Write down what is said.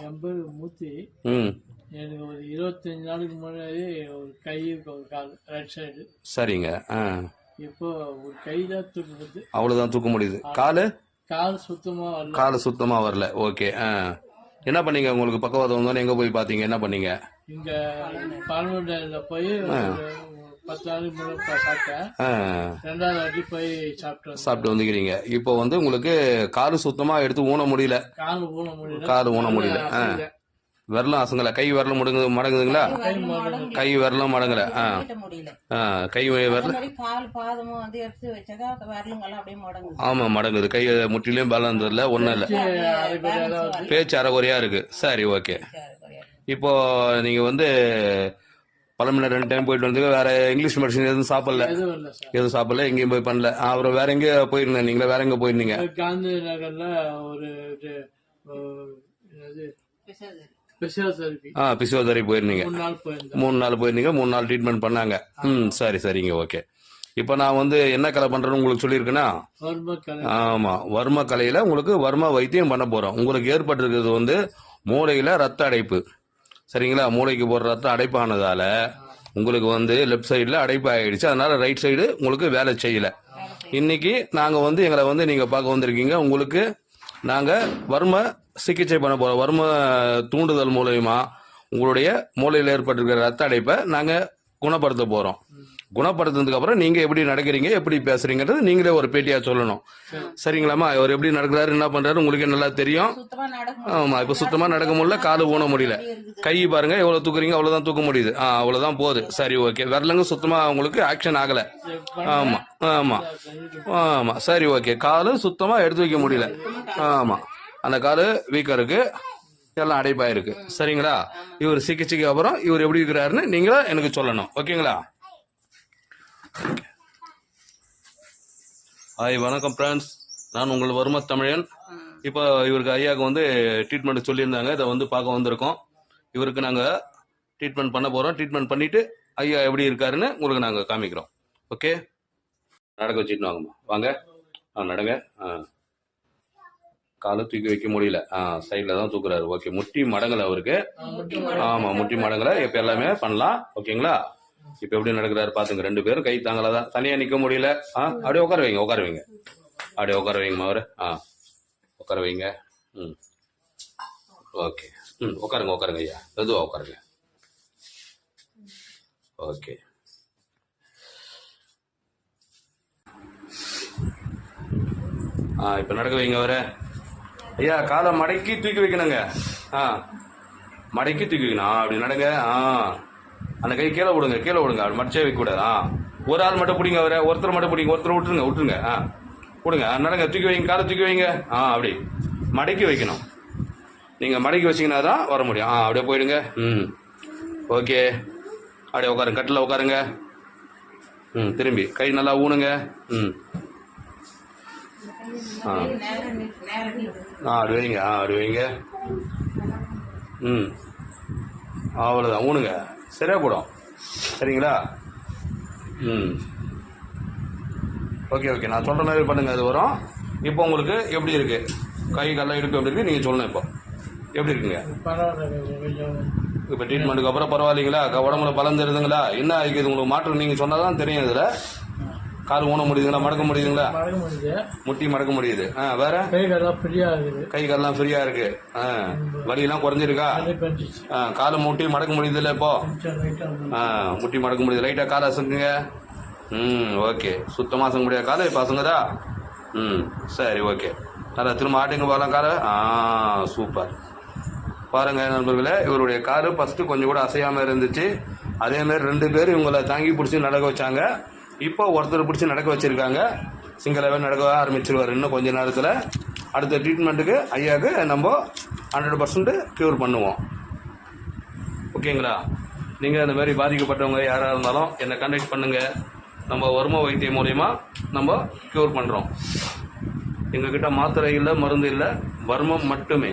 என் பேர் மூர்த்தி ம். எனக்கு ஒரு இருபத்தஞ்சு நாளுக்கு முன்னாடி ஒரு கை ஒரு கால் ரைட் சைடு சரிங்க. இப்போ ஒரு கை தான் தூக்குறது அவ்வளோதான் தூக்க முடியுது. காலு? கால் சுத்தமா வரல. காலு சுத்தமாக வரல. ஓகே. என்ன பண்ணீங்க? உங்களுக்கு பக்கவாதம் வந்தோன்னே எங்கே போய் பார்த்தீங்க? என்ன பண்ணீங்க? இங்க பால்மண்டையில போய் பத்து நாளைக்கு முன்னாடி பா- சாப்பிட்டேன் ஆ. ரெண்டாவது வாட்டி போய் சாப்பிட்டு வந்துக்கிறீங்க. இப்போ வந்து உங்களுக்கு காலு சுத்தமாக எடுத்து ஊன முடியல? கால் ஊன முடியல. காலு ஊன முடியல. ஆ. விரலும் அசங்கல. கை விரலும் முடங்கு மடங்குதுங்களா? கை விரலும் மடங்கல. கை விரல் மாதிரி கால் பாதமும் வந்து எடுத்து வச்சாக்கா வரலுங்கெல்லாம் அப்படியே முடங்குது. ஆமா மடங்குது. கை முற்றிலையும் பலம் இல்லை ஒன்றும் இல்லை. பேச்சு அரைகுறையா இருக்கு. சரி ஓகே. இப்போ நீங்க வந்து பழமில்ல ரெண்டு டைம் போயிட்டு வந்து வேற இங்கிலீஷ் மெடிசன் எதுவும் சாப்பிடல. எதுவும் சாப்பிடல எங்கேயும் போய் பண்ணல. அப்புறம் வேற எங்கேயோ போயிருந்தீங்க நீங்களா வேற எங்க போயிருந்தீங்க? காந்தி நகர்ல ஒரு ஆ பிசியோதெரபி போயிருந்தீங்க. மூணு நாள் போயிருந்தேன். போயிருந்தீங்க. மூணு நாள் ட்ரீட்மெண்ட் பண்ணாங்க. ம் சரி சரிங்க ஓகே இப்போ நான் வந்து என்ன கலை பண்றேன்னு உங்களுக்கு சொல்லியிருக்கேன்னா? ஆமா வர்ம கலையில உங்களுக்கு வர்ம வைத்தியம் பண்ண போறோம். உங்களுக்கு ஏற்பட்டிருக்கிறது வந்து மூளையில ரத்த அடைப்பு. சரிங்களா? மூளைக்கு போடுற ரத்தம் அடைப்பானதால உங்களுக்கு வந்து லெஃப்ட் சைடில் அடைப்பு ஆகிடுச்சு அதனால் ரைட் சைடு உங்களுக்கு வேலை செய்யலை. இன்னைக்கு நாங்கள் வந்து எங்களை வந்து நீங்கள் பார்க்க வந்திருக்கீங்க. உங்களுக்கு நாங்கள் வர்ம சிகிச்சை பண்ண போகிறோம் வர்ம தூண்டுதல் மூலயமா உங்களுடைய மூளையில் ஏற்பட்டிருக்கிற ரத்த அடைப்பை நாங்கள் குணப்படுத்த போகிறோம் குணப்படுத்தினதுக்கு அப்புறம் நீங்க எப்படி நடக்கிறீங்க எப்படி பேசுறீங்கிறது நீங்களே ஒரு பேட்டியா சொல்லணும். சரிங்களாம்மா? அவர் எப்படி நடக்கிறாரு என்ன பண்றாரு உங்களுக்கே நல்லா தெரியும். ஆமா இப்ப சுத்தமா நடக்க முடியல காலு ஊன முடியல. கை பாருங்க எவ்வளவு தூக்குறீங்க அவ்வளவுதான் தூக்க முடியுது. ஆ அவ்வளவுதான் போகுது. சரி ஓகே. விரலங்க சுத்தமா உங்களுக்கு ஆக்ஷன் ஆகல. ஆமா ஆமா. ஆமா. சரி ஓகே. காலு சுத்தமா எடுத்து வைக்க முடியல. ஆமா. அந்த காலு வீக்கா இருக்கு. எல்லாம் அடைப்பாயிருக்கு. சரிங்களா? இவர் சிகிச்சைக்கு அப்புறம் இவர் எப்படி இருக்கிறாருன்னு நீங்களா எனக்கு சொல்லணும். ஓகேங்களா? ஹாய் வணக்கம் ஃப்ரெண்ட்ஸ் நான் உங்கள் வரும தமிழன். இப்போ இவருக்கு ஐயாவுக்கு வந்து ட்ரீட்மெண்ட் சொல்லியிருந்தாங்க. இதை வந்து பார்க்க வந்திருக்கோம். இவருக்கு நாங்கள் ட்ரீட்மெண்ட் பண்ண போகிறோம் ட்ரீட்மெண்ட் பண்ணிட்டு ஐயா எப்படி இருக்காருன்னு உங்களுக்கு நாங்கள் காமிக்கிறோம். ஓகே நடக்க வச்சுட்டு வாங்கம்மா. வாங்க. ஆ நடங்க. ஆ. காலை தூக்கி வைக்க முடியல. ஆ சைடில் தான் தூக்குறாரு. ஓகே முட்டி மடங்கலை அவருக்கு. ஆமாம் முட்டி மடங்கலை. இப்போ எல்லாமே பண்ணலாம். ஓகேங்களா இப்போ எப்படி நடக்கிறாரு பாத்துங்க ரெண்டு பேரும் கை தாங்களா தான் தனியாக நிற்க முடியல. ஆ அப்படியே உட்கார வைங்க உட்கார வைங்க. அப்படியே உட்கார வைங்கம்மா அவரு ஆ உட்கார வைங்க. ம். ஓகே. ம் உட்காருங்க உட்காருங்க ஐயா. மெதுவாக உட்காருங்க. ஓகே. ஆ இப்போ நடக்க வைங்க அவரை ஐயா காலை மடக்கி தூக்கி வைக்கணுங்க. ஆ மடக்கி தூக்கி வைக்கணும். அப்படி நடங்க. ஆ. அந்த கை கீழே விடுங்க கீழே விடுங்க. அப்படி மடிச்சே வைக்க கூடாது. ஆ. ஒரு ஆள் மட்டும் பிடிங்க அவரை ஒருத்தர் மட்டும் பிடிங்க. ஒருத்தர் விட்டுருங்க விட்டுருங்க. ஆ. விடுங்க. நடங்க தூக்கி வைங்க காலை தூக்கி வைங்க. ஆ அப்படி. மடக்கி வைக்கணும். நீங்கள் மடக்கி வச்சீங்கன்னா தான் வர முடியும். ஆ அப்படியே போயிடுங்க. ம். ஓகே. அப்படியே உட்காருங்க. கட்டில் உட்காருங்க. ம் திரும்பி. கை நல்லா ஊனுங்க. ம். ஆ. ஆ அப்படி வைங்க. ஆ அப்படி வைங்க. ம். அவ்வளோதான் ஊனுங்க. சரியா போடும். சரிங்களா? ம். Okay okay. நான் சொல்கிற மாதிரி பண்ணுங்கள் அது வரும். இப்போ உங்களுக்கு எப்படி இருக்குது கை கால்லாம் இடுப்பு எப்படி இருக்கு? நீங்கள் சொல்லணும் இப்போ. எப்படி இருக்குங்க? இப்போ ட்ரீட்மெண்ட்டுக்கு அப்புறம் பரவாயில்லைங்களா? உடம்புல பலந்தருதுங்களா என்ன இருக்குது உங்களுக்கு மாற்றம் நீங்கள் சொன்னால் தான் தெரியும் இதில். கால் ஊன முடியுதுங்களா? மடக்க முடியுதுங்களா? முடியுது. முட்டி மடக்க முடியுது. ஆ வேற? கை காலம் ஃப்ரீயா இருக்குது. கை கால்லாம் ஃப்ரீயா இருக்கு. ஆ வலியெல்லாம் குறைஞ்சிருக்கா? ஆ காலை முட்டி மடக்க முடியுது இல்லை இப்போ ஆ முட்டி மடக்க முடியுது. லைட்டா காலை அசங்குங்க? ம் ஓகே. சுத்தமாக அசங்க முடியாது. காலை இப்போ அசங்குதா? ம் சரி ஓகே. நல்லா திரும்ப ஆட்டுங்க போகலாம் காலை. ஆ சூப்பர். பாருங்க நண்பர்களே இவருடைய காரு ஃபர்ஸ்ட் கொஞ்சம் கூட அசையாம இருந்துச்சு. அதே மாதிரி ரெண்டு பேர் இவங்களை தாங்கி பிடிச்சி நடக்க வச்சாங்க. இப்போ ஒருத்தர் பிடிச்சி நடக்க வச்சிருக்காங்க. சிங்களாவே நடக்க ஆரம்பிச்சிருவார் இன்னும் கொஞ்ச நேரத்தில். அடுத்த ட்ரீட்மெண்ட்டுக்கு ஐயாவுக்கு நம்ம ஹண்ட்ரட் பர்சன்ட் க்யூர் பண்ணுவோம். ஓகேங்களா? நீங்கள் இந்த மாதிரி பாதிக்கப்பட்டவங்க யாராக இருந்தாலும் என்னை கான்டாக்ட் பண்ணுங்கள் நம்ம வரும வைத்தியம் மூலயமா நம்ம க்யூர் பண்ணுறோம் எங்ககிட்ட மாத்திரை இல்லை மருந்து இல்லை வர்மம் மட்டுமே.